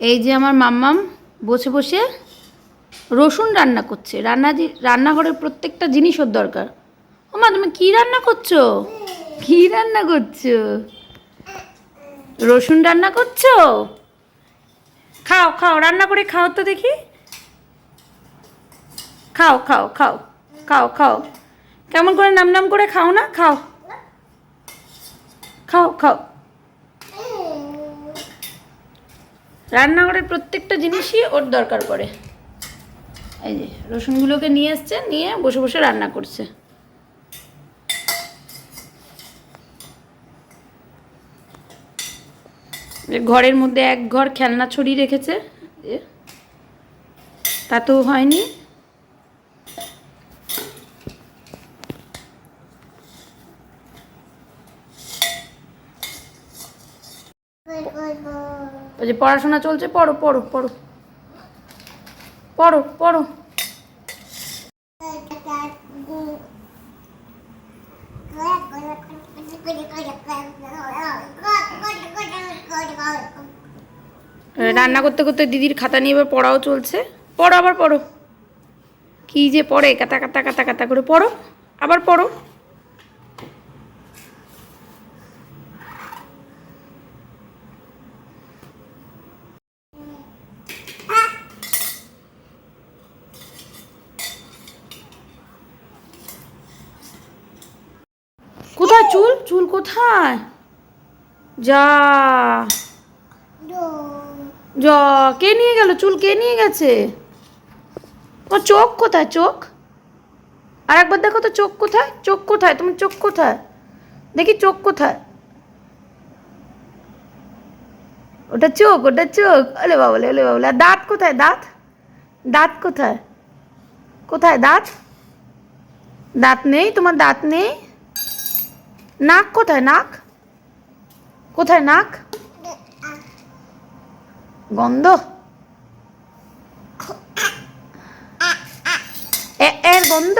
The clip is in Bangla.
এই যে আমার মাম্মাম বসে বসে রসুন রান্না করছে। রান্না রান্নাঘরের প্রত্যেকটা জিনিস ওর দরকার। ও মা, তুমি কী রান্না করছ? কী রান্না করছ? রসুন রান্না করছ? খাও খাও, রান্না করে খাও তো দেখি। খাও খাও খাও খাও খাও। কেমন করে নাম নাম করে খাও না? খাও। খাও খাও। রান্নাঘরের প্রত্যেকটা জিনিসই ওর দরকার পড়ে। এই যে, রসুনগুলোকে নিয়ে এসছে, নিয়ে বসে বসে রান্না করছে। ঘরের মধ্যে এক ঘর খেলনা ছড়িয়ে রেখেছে। তাতেও হয়নি। ওই যে পড়াশোনা চলছে, পড়ো পড়ো পড়ো। পড়ো পড়ো। রান্না করতে করতে দিদির খাতা নিয়ে এবার পড়াও চলছে। পড়ো আবার পড়ো। কি যে পড়ে কাতা কাতা কাতা কাতা করে পড়ো। আবার পড়ো। চুল? চুল কোথায়? যা। যা, কে নিয়ে গেল? চুল কে নিয়ে গেছে? ও চোখ কোথায়? চোখ? আর একবার দেখো তো চোখ কোথায়? চোখ কোথায়? তোমার চোখ কোথায়? দেখি চোখ কোথায়? ওটা চোখ ওটা চোখ। ওলে বাবলে ওলে বাবলে আর দাঁত কোথায়? দাঁত? দাঁত কোথায়? কোথায় দাঁত? দাঁত নেই? তোমার দাঁত নেই? নাক কোথায়? নাক? কোথায় নাক? গন্ধ? এর গন্ধ?